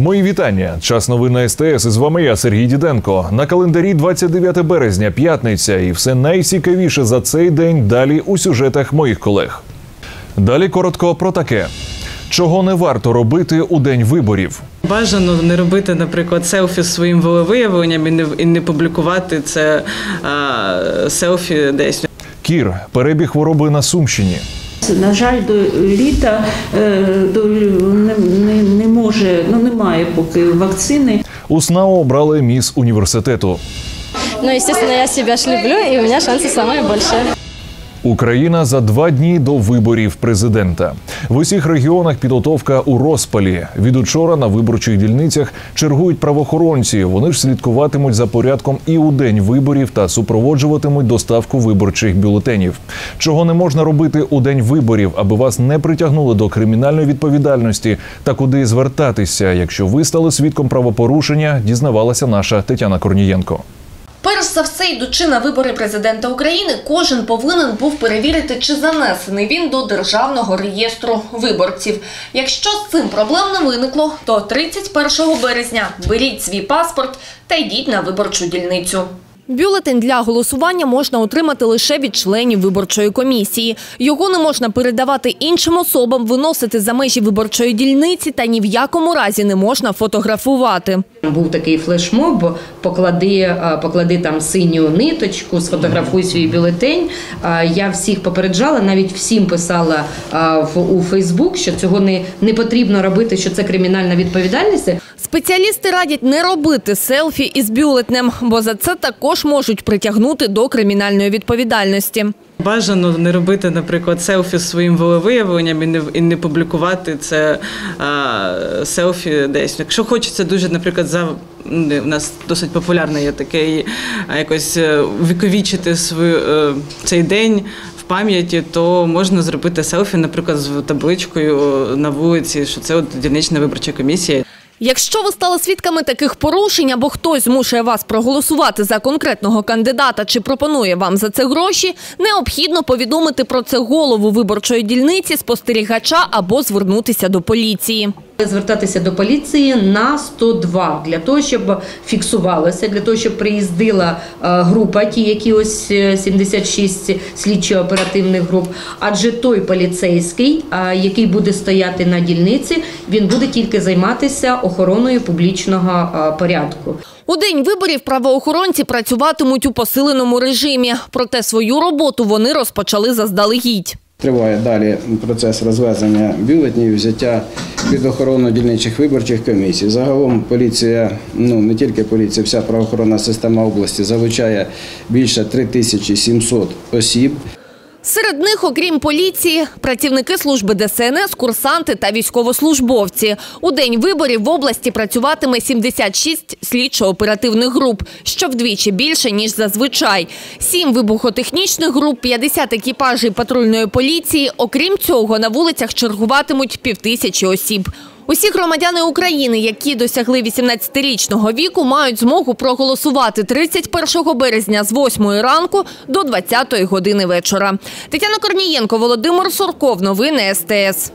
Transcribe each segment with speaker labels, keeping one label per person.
Speaker 1: Мої вітання. Час новин на СТС. І з вами я, Сергій Діденко. На календарі 29 березня, п'ятниця, і все найцікавіше за цей день далі у сюжетах моїх колег. Далі коротко про таке. Чого не варто робити у день виборів?
Speaker 2: Бажано не робити, наприклад, селфі з своїм волевиявленням і не, і не публікувати це а, селфі десь.
Speaker 1: Кір, перебіг хвороби на Сумщині.
Speaker 3: На жаль, до літа е, до, не, не, не може, ну немає поки вакцини.
Speaker 1: У СНАО обрали міс університету.
Speaker 4: Ну, естественно, я себя ж люблю, и у меня шансы самые большие.
Speaker 1: Україна за два дні до виборів президента. В усіх регіонах підготовка у розпалі. Від учора на виборчих дільницях чергують правоохоронці. Вони ж слідкуватимуть за порядком і у день виборів та супроводжуватимуть доставку виборчих бюлетенів. Чого не можна робити у день виборів, аби вас не притягнули до кримінальної відповідальності та куди звертатися, якщо ви стали свідком правопорушення, дізнавалася наша Тетяна Корнієнко.
Speaker 5: Перш за все, йдучи на вибори президента України, кожен повинен був перевірити, чи занесений він до державного реєстру виборців. Якщо з цим проблем не виникло, то 31 березня беріть свій паспорт та йдіть на виборчу дільницю.
Speaker 6: Бюлетень для голосування можна отримати лише від членів виборчої комісії. Його не можна передавати іншим особам, виносити за межі виборчої дільниці та ні в якому разі не можна фотографувати.
Speaker 7: Був такий флешмоб, поклади, е, поклади там синю ниточку, сфотографуй свій бюлетень. Е, Я всіх попереджала, навіть всім писала е, у Фейсбук, що цього не, не потрібно робити, що це кримінальна відповідальність.
Speaker 6: Спеціалісти радять не робити селфі із бюлетнем, бо за це також можуть притягнути до кримінальної відповідальності.
Speaker 2: Бажано не робити, наприклад, селфі з своїм волевиявленням і не, і не публікувати це а, селфі десь. Якщо хочеться дуже, наприклад, за ну, у нас досить популярне є таке якось е, увіковічити свою е, цей день. В пам'яті, то можна зробити селфі, наприклад, з табличкою на вулиці, що це от дільнична виборча комісія.
Speaker 6: Якщо ви стали свідками таких порушень або хтось змушує вас проголосувати за конкретного кандидата чи пропонує вам за це гроші, необхідно повідомити про це голову виборчої дільниці, спостерігача або звернутися до поліції.
Speaker 7: Звертатися до поліції на 102 для того, щоб фіксувалося, для того, щоб приїздила е, група, ті, які ось е, 76 слідчо-оперативних груп. Адже той поліцейський, е, який буде стояти на дільниці, він буде тільки займатися охороною публічного е, порядку.
Speaker 6: У день виборів правоохоронці працюватимуть у посиленому режимі, проте свою роботу вони розпочали заздалегідь.
Speaker 8: Триває далі процес розвезення бюлетнів, взяття під охорону дільничих виборчих комісій. Загалом поліція, ну не тільки поліція, вся правоохоронна система області залучає більше 3700 осіб.
Speaker 6: Серед них, окрім поліції, працівники служби ДСНС, курсанти та військовослужбовці. У день виборів в області працюватиме 76 слідчо-оперативних груп, що вдвічі більше, ніж зазвичай. Сім вибухотехнічних груп, 50 екіпажів патрульної поліції. Окрім цього, на вулицях чергуватимуть півтисячі осіб. Усі громадяни України, які досягли 18-річного віку, мають змогу проголосувати 31 березня з 8 ранку до 20 години вечора. Тетяна Корнієнко, Володимир Сурков. Новини СТС.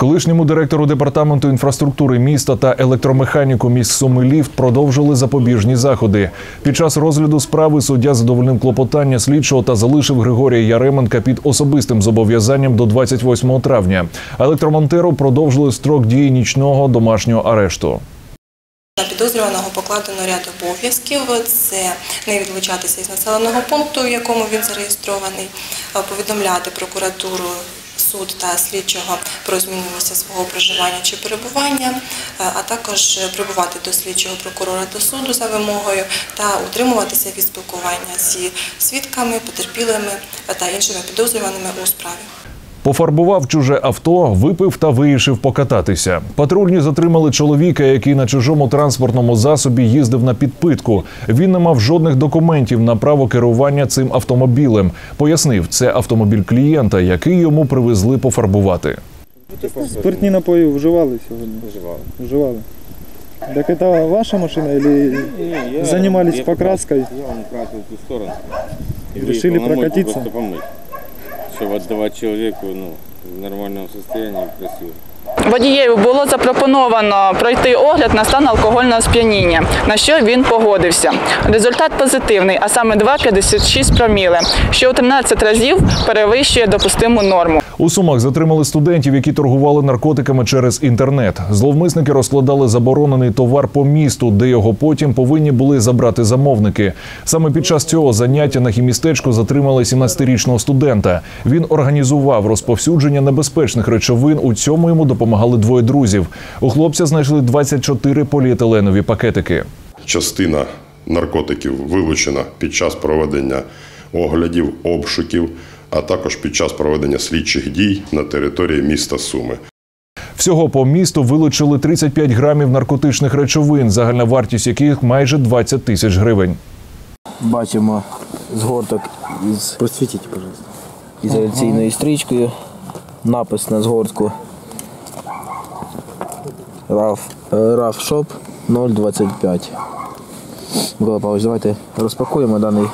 Speaker 1: Колишньому директору департаменту інфраструктури міста та електромеханіку міст Суми Ліфт продовжили запобіжні заходи. Під час розгляду справи суддя задовольнив клопотання слідчого та залишив Григорія Яременка під особистим зобов'язанням до 28 травня. Електромонтеру продовжили строк дії нічного домашнього арешту.
Speaker 9: На підозрюваного покладено ряд обов'язків. Це не відлучатися із населеного пункту, в якому він зареєстрований, повідомляти прокуратуру, суд та слідчого про зміну місця свого проживання чи перебування, а також прибувати до слідчого прокурора та суду за вимогою та утримуватися від спілкування зі свідками, потерпілими та іншими підозрюваними у справі.
Speaker 1: Пофарбував чуже авто, випив та вирішив покататися. Патрульні затримали чоловіка, який на чужому транспортному засобі їздив на підпитку. Він не мав жодних документів на право керування цим автомобілем. Пояснив, це автомобіль клієнта, який йому привезли пофарбувати.
Speaker 10: Спиртні напої вживали сьогодні?
Speaker 11: Вживали.
Speaker 10: Вживали. Так это ваша машина или
Speaker 11: я
Speaker 10: занимались
Speaker 11: ехал? Я вам красил ту сторону.
Speaker 10: Решили
Speaker 11: выехал Чтобы отдавать человеку, ну, в нормальном состоянии, красиво.
Speaker 12: Водієві було запропоновано пройти огляд на стан алкогольного сп'яніння, на що він погодився. Результат позитивний, а саме 2,56 проміли, що у 13 разів перевищує допустиму норму.
Speaker 1: У Сумах затримали студентів, які торгували наркотиками через інтернет. Зловмисники розкладали заборонений товар по місту, де його потім повинні були забрати замовники. Саме під час цього заняття на хімістечку затримали 17-річного студента. Він організував розповсюдження небезпечних речовин. У цьому йому допомагали двоє друзів. У хлопця знайшли 24 поліетиленові пакетики.
Speaker 13: частина наркотиків вилучена під час проведення оглядів, обшуків, а також під час проведення слідчих дій на території міста Суми.
Speaker 1: Всього по місту вилучили 35 грамів наркотичних речовин, загальна вартість яких майже 20 тисяч гривень.
Speaker 14: Бачимо згорток із просвітіть, пожалуйста. Ізоляційною стрічкою, напис на згортку RAF, е, Shop 025. Микола Павлович, давайте розпакуємо даний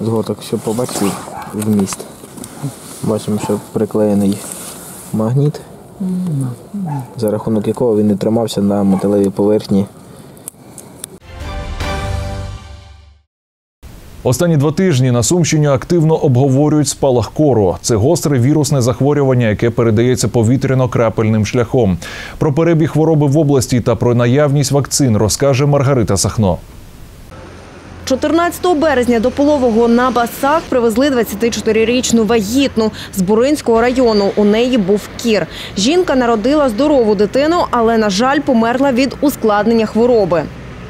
Speaker 14: згорток, щоб побачити вміст. Бачимо, що приклеєний магніт, за рахунок якого він не тримався на металевій поверхні
Speaker 1: Останні два тижні на Сумщині активно обговорюють спалах кору. Це гостре вірусне захворювання, яке передається повітряно-крапельним шляхом. Про перебіг хвороби в області та про наявність вакцин розкаже Маргарита Сахно.
Speaker 15: 14 березня до Полового на басах привезли 24-річну вагітну з Буринського району. У неї був кір. Жінка народила здорову дитину, але, на жаль, померла від ускладнення хвороби.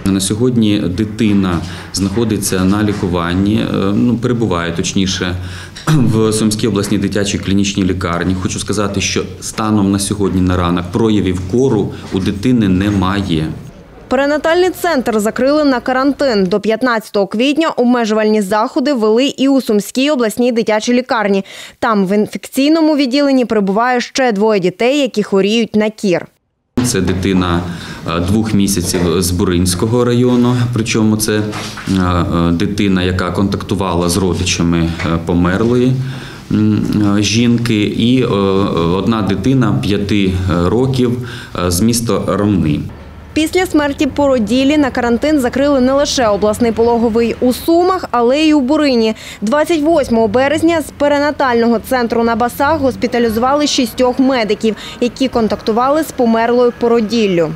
Speaker 16: На сьогодні дитина знаходиться на лікуванні, е, ну перебуває точніше в Сумській обласній дитячій клінічній лікарні. Хочу сказати, що станом на сьогодні на ранок проявів кору у дитини немає.
Speaker 15: Перинатальний центр закрили на карантин. До 15 квітня обмежувальні заходи вели і у Сумській обласній дитячій лікарні. Там в інфекційному відділенні перебуває ще двоє дітей, які хворіють на кір.
Speaker 16: Це дитина е, двох місяців з Буринського району. Причому це е, е, дитина, яка контактувала з родичами померлої жінки, і одна дитина п'яти років з міста Ромни.
Speaker 15: Після смерті породілі на карантин закрили не лише обласний пологовий у Сумах, але й у Бурині. 28 березня з перинатального центру на басах госпіталізували шістьох медиків, які контактували з померлою породіллю.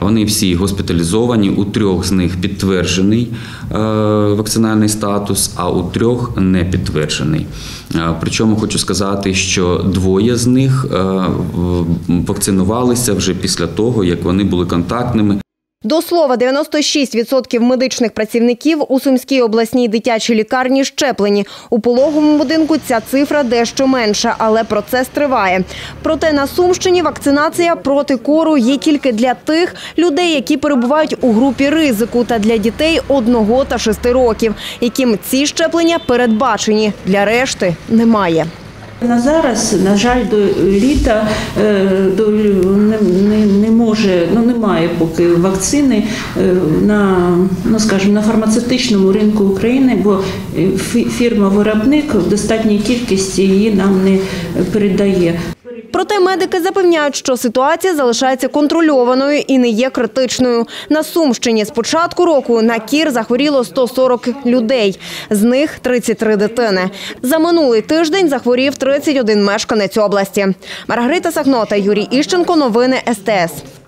Speaker 16: Вони всі госпіталізовані. У трьох з них підтверджений е, вакцинальний статус, а у трьох не підтверджений. Е, Причому хочу сказати, що двоє з них е, вакцинувалися вже після того, як вони були контактними.
Speaker 15: До слова, 96% медичних працівників у Сумській обласній дитячій лікарні щеплені. У пологовому будинку ця цифра дещо менша, але процес триває. Проте на Сумщині вакцинація проти кору є тільки для тих людей, які перебувають у групі ризику, та для дітей 1 та 6 років, яким ці щеплення передбачені. Для решти немає.
Speaker 3: На зараз, на жаль, до літа е, до, не, не, не може, ну немає поки вакцини е, на, ну скажімо, на фармацевтичному ринку України, бо е, фірма-виробник в достатній кількості її нам не передає.
Speaker 15: Проте медики запевняють, що ситуація залишається контрольованою і не є критичною. На Сумщині з початку року на кір захворіло 140 людей, з них 33 дитини. За минулий тиждень захворів 31 мешканець області. Маргарита Сахно та Юрій Іщенко. Новини СТС.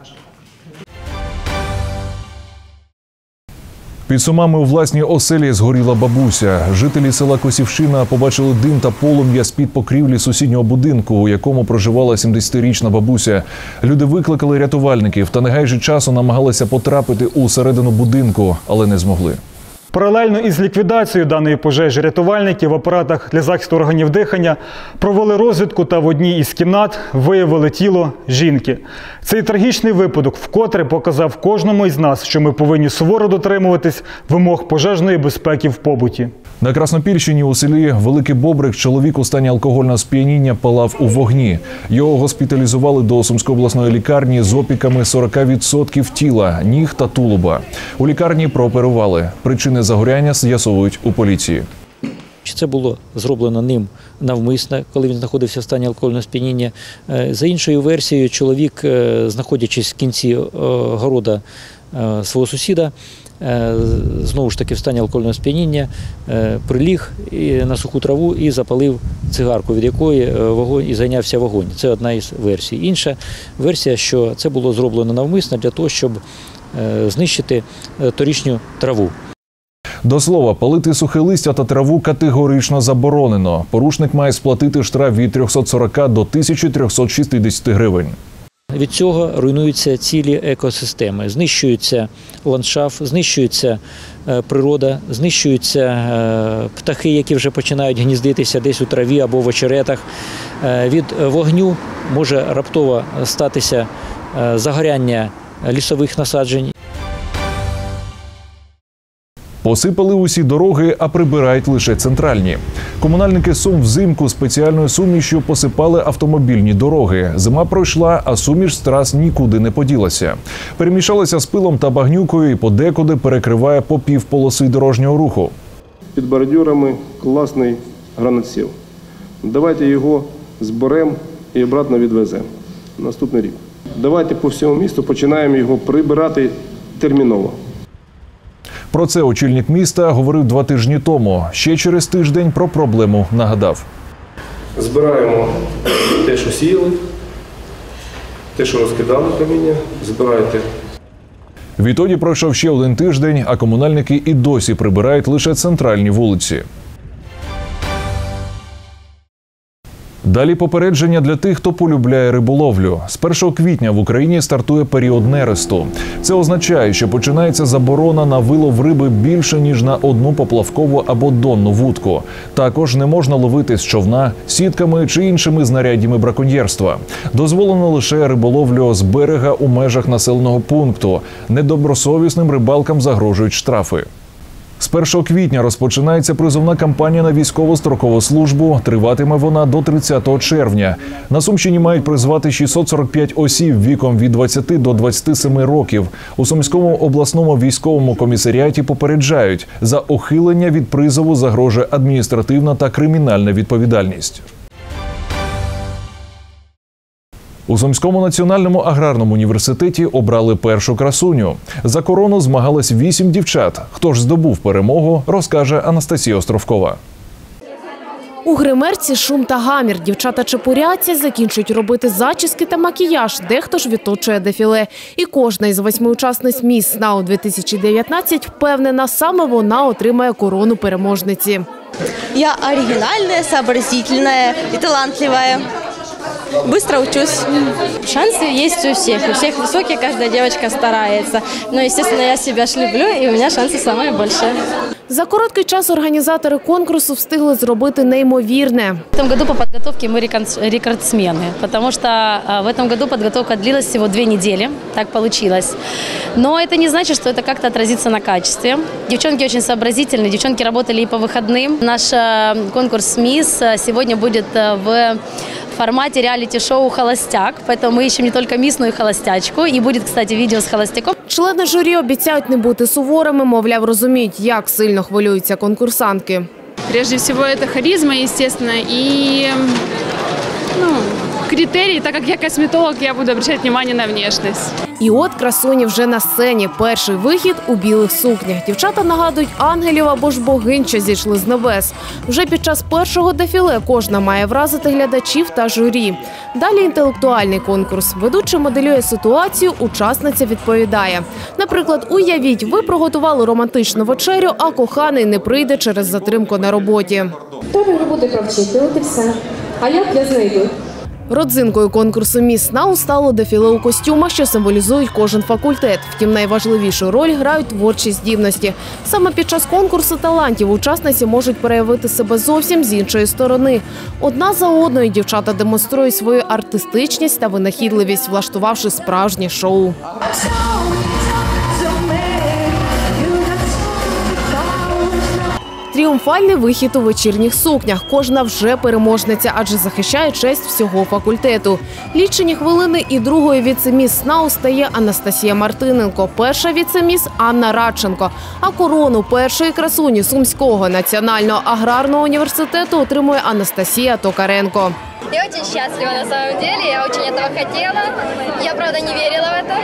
Speaker 1: Під Сумами у власній оселі згоріла бабуся. Жителі села Косівщина побачили дим та полум'я з-під покрівлі сусіднього будинку, у якому проживала 70-річна бабуся. Люди викликали рятувальників та негайже часу намагалися потрапити у середину будинку, але не змогли.
Speaker 17: Паралельно із ліквідацією даної пожежі рятувальники в апаратах для захисту органів дихання провели розвідку та в одній із кімнат виявили тіло жінки. Цей трагічний випадок вкотре показав кожному із нас, що ми повинні суворо дотримуватись вимог пожежної безпеки в побуті.
Speaker 1: На Краснопільщині у селі Великий Бобрик чоловік у стані алкогольного сп'яніння палав у вогні. Його госпіталізували до Сумської обласної лікарні з опіками 40% тіла, ніг та тулуба. У лікарні прооперували. Причини загоряння з'ясовують у поліції.
Speaker 18: Чи це було зроблено ним навмисно, коли він знаходився в стані алкогольного сп'яніння? Е, За іншою версією, чоловік, е, знаходячись в кінці е, города свого сусіда, знову ж таки в стані алкогольного сп'яніння, приліг на суху траву і запалив цигарку, від якої вогонь і зайнявся вогонь. Це одна із версій. Інша версія, що це було зроблено навмисно для того, щоб знищити торічню траву.
Speaker 1: До слова, палити сухе листя та траву категорично заборонено. Порушник має сплатити штраф від 340 до 1360 гривень.
Speaker 18: Від цього руйнуються цілі екосистеми, знищується ландшафт, знищується е, природа, знищуються е, птахи, які вже починають гніздитися десь у траві або в очеретах. Е, Від вогню може раптово статися загоряння лісових насаджень.
Speaker 1: Посипали усі дороги, а прибирають лише центральні. Комунальники Сум взимку спеціальною сумішю посипали автомобільні дороги. Зима пройшла, а суміш з трас нікуди не поділася. Перемішалася з пилом та багнюкою і подекуди перекриває по пів полоси дорожнього руху.
Speaker 19: під бордюрами класний гранатсіл. Давайте його зберемо і обратно відвеземо наступний рік. Давайте по всьому місту починаємо його прибирати терміново.
Speaker 1: Про це очільник міста говорив два тижні тому. Ще через тиждень про проблему нагадав.
Speaker 19: Збираємо те, що сіяли, те, що розкидали каміння, збирайте
Speaker 1: Відтоді пройшов ще один тиждень, а комунальники і досі прибирають лише центральні вулиці. Далі попередження для тих, хто полюбляє риболовлю. З 1 квітня в Україні стартує період нересту. Це означає, що починається заборона на вилов риби більше ніж на одну поплавкову або донну вудку. Також не можна ловити з човна сітками чи іншими знаряддями браконьєрства. Дозволено лише риболовлю з берега у межах населеного пункту. Недобросовісним рибалкам загрожують штрафи. З 1 квітня розпочинається призовна кампанія на військову строкову службу. Триватиме вона до 30 червня. На Сумщині мають призвати 645 осіб віком від 20 до 27 років. У Сумському обласному військовому комісаріаті попереджають за ухилення від призову загрожує адміністративна та кримінальна відповідальність. У Сумському національному аграрному університеті обрали першу красуню. За корону змагались вісім дівчат. Хто ж здобув перемогу, розкаже Анастасія Островкова.
Speaker 20: У гримерці шум та гамір. Дівчата чепуряться, закінчують робити зачіски та макіяж. Дехто ж відточує дефіле. І кожна із восьми учасниць міс СНАУ 2019 впевнена, саме вона отримає корону переможниці.
Speaker 21: Я оригинальная, сообразительная и талантливая. Быстро учусь.
Speaker 4: Шансы есть у всех. У всех высокие, каждая девочка старается. Но, естественно, я себя ж люблю, и у меня шансы самые большие.
Speaker 20: За короткий час організатори конкурсу встигли зробити неймовірне.
Speaker 4: В этом году по подготовке мы рекон- рекордсмены, потому что а, в этом году подготовка длилась всего две недели, так получилось. Но это не значит, что это как-то отразится на качестве. Девчонки очень сообразительные, девчонки работали и по выходным. Наш а, конкурс «Мисс» сегодня будет а, в формате реалити-шоу «Холостяк», поэтому мы ищем не только мисс, но и холостячку. И будет, кстати, видео с холостяком.
Speaker 20: Члени журі обіцяють не бути суворими, мовляв, розуміють, як сильно хвилюються конкурсантки.
Speaker 22: Прежде всего, это харизма, естественно, и ну, критерии, так как я косметолог, я буду обращать внимание на внешность.
Speaker 20: І от красуні вже на сцені. Перший вихід у білих сукнях. Дівчата нагадують ангелів або ж богинь, що зійшли з небес. Вже під час першого дефіле кожна має вразити глядачів та журі. Далі інтелектуальний конкурс. Ведучий моделює ситуацію, учасниця відповідає. Наприклад, уявіть, ви приготували романтичну вечерю, а коханий не прийде через затримку на роботі.
Speaker 23: Добре роботи провчити, от і все. А як я знайду?
Speaker 20: Родзинкою конкурсу «Міс НАУ» стало дефіле у костюмах, що символізують кожен факультет. Втім, найважливішу роль грають творчі здібності. Саме під час конкурсу талантів учасниці можуть проявити себе зовсім з іншої сторони. Одна за одною дівчата демонструють свою артистичність та винахідливість, влаштувавши справжнє шоу. Тріумфальний вихід у вечірніх сукнях. Кожна вже переможниця, адже захищає честь всього факультету. Лічені хвилини і другою віцеміс СНАУ стає Анастасія Мартиненко, перша віцеміс Анна Радченко. А корону першої красуні Сумського національного аграрного університету отримує Анастасія Токаренко.
Speaker 24: Я очень счастлива на самом деле, я очень этого хотела. Я, правда, не верила в это.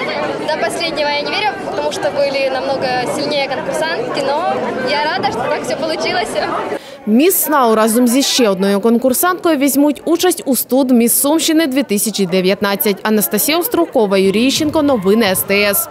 Speaker 24: До последнего я не верила, потому что были намного сильнее конкурсантки, но я рада, что так все получилось.
Speaker 20: Міс СНАУ разом зі ще одною конкурсанткою візьмуть участь у студ Міс Сумщини 2019. Анастасія Острукова, Юрій Іщенко, новини СТС.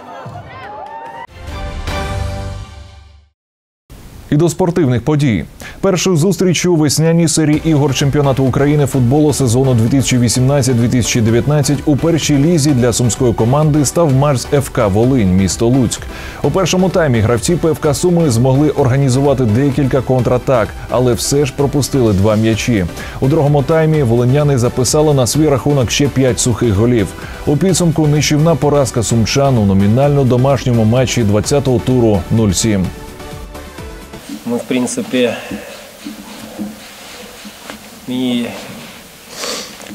Speaker 1: І до спортивних подій. Першою зустріч у весняній серії ігор чемпіонату України футболу сезону 2018-2019 у першій лізі для сумської команди став матч ФК Волинь, місто Луцьк. У першому таймі гравці ПФК Суми змогли організувати декілька контратак, але все ж пропустили два м'ячі. У другому таймі волиняни записали на свій рахунок ще п'ять сухих голів. У підсумку нищівна поразка сумчан у номінально домашньому матчі 20-го туру 0-7.
Speaker 25: Мы, в принципе, и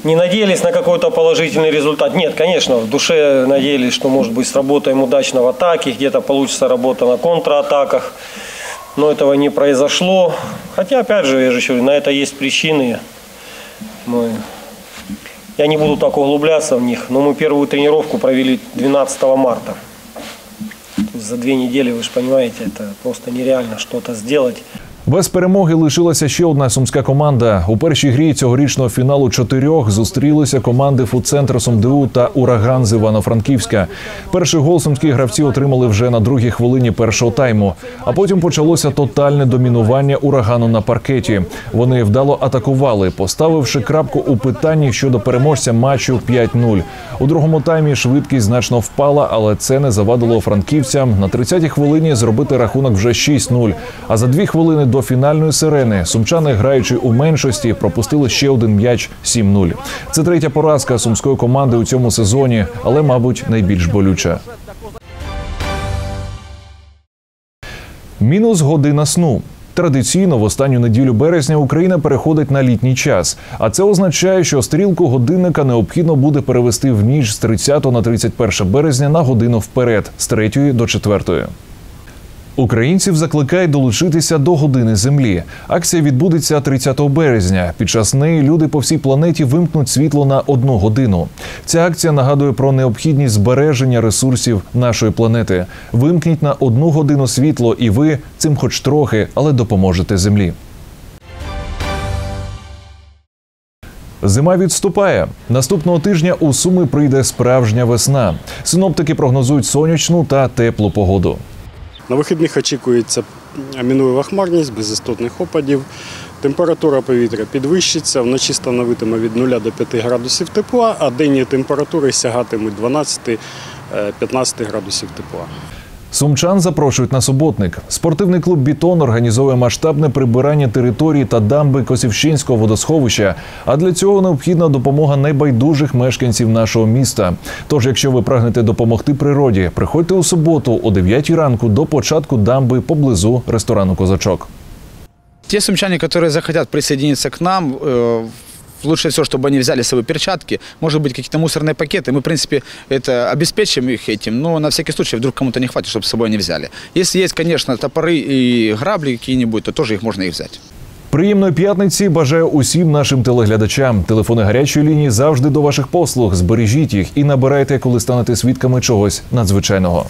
Speaker 25: не надеялись на какой-то положительный результат. Нет, конечно, в душе надеялись, что, может быть, сработаем удачно в атаке, где-то получится работа на контратаках. Но этого не произошло. Хотя, опять же, я же говорю, на это есть причины. Мы... Я не буду так углубляться в них, но мы первую тренировку провели 12 марта. За две недели, вы же понимаете, это просто нереально что-то сделать.
Speaker 1: Без перемоги лишилася ще одна сумська команда. У першій грі цьогорічного фіналу чотирьох зустрілися команди Фудцентр СумДУ та Ураган з Івано-Франківська. Перший гол сумські гравці отримали вже на другій хвилині першого тайму. А потім почалося тотальне домінування урагану на паркеті. Вони вдало атакували, поставивши крапку у питанні щодо переможця матчу 5-0. У другому таймі швидкість значно впала, але це не завадило франківцям на 30-й хвилині зробити рахунок вже 6-0. А за дві хвилини до фінальної сирени сумчани, граючи у меншості, пропустили ще один м'яч 7-0. Це третя поразка сумської команди у цьому сезоні, але, мабуть, найбільш болюча. Мінус година сну. Традиційно в останню неділю березня Україна переходить на літній час, а це означає, що стрілку годинника необхідно буде перевести в ніч з 30 на 31 березня на годину вперед, з 3 до 4. Українців закликають долучитися до години землі. Акція відбудеться 30 березня. Під час неї люди по всій планеті вимкнуть світло на одну годину. Ця акція нагадує про необхідність збереження ресурсів нашої планети. Вимкніть на одну годину світло, і ви цим, хоч трохи, але допоможете землі. Зима відступає. Наступного тижня у Суми прийде справжня весна. Синоптики прогнозують сонячну та теплу погоду.
Speaker 26: На вихідних очікується мінлива хмарність, без істотних опадів. Температура повітря підвищиться, вночі становитиме від 0 до 5 градусів тепла, а денні температури сягатимуть 12-15 градусів тепла.
Speaker 1: Сумчан запрошують на суботник. Спортивний клуб Бітон організовує масштабне прибирання території та дамби Косівщинського водосховища. А для цього необхідна допомога найбайдужих мешканців нашого міста. Тож, якщо ви прагнете допомогти природі, приходьте у суботу о 9 ранку до початку дамби поблизу ресторану Козачок.
Speaker 27: Те сумчане, которые захотят присоединиться к нам, э, лучше всего, чтобы они взяли с собой перчатки, может быть, какие-то мусорные пакеты. Мы, в принципе, это обеспечим их этим, но на всякий случай вдруг кому-то не хватит, чтобы с собой они взяли. Если есть, конечно, топоры и грабли какие-нибудь, то тоже их можно их взять.
Speaker 1: Приємної п'ятниці бажаю усім нашим телеглядачам. Телефони гарячої лінії завжди до ваших послуг. Збережіть їх і набирайте, коли станете свідками чогось надзвичайного.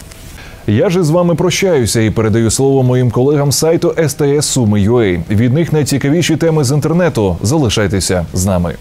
Speaker 1: Я ж з вами прощаюся і передаю слово моїм колегам сайту STS Суми.ua. Від них найцікавіші теми з інтернету. Залишайтеся з нами.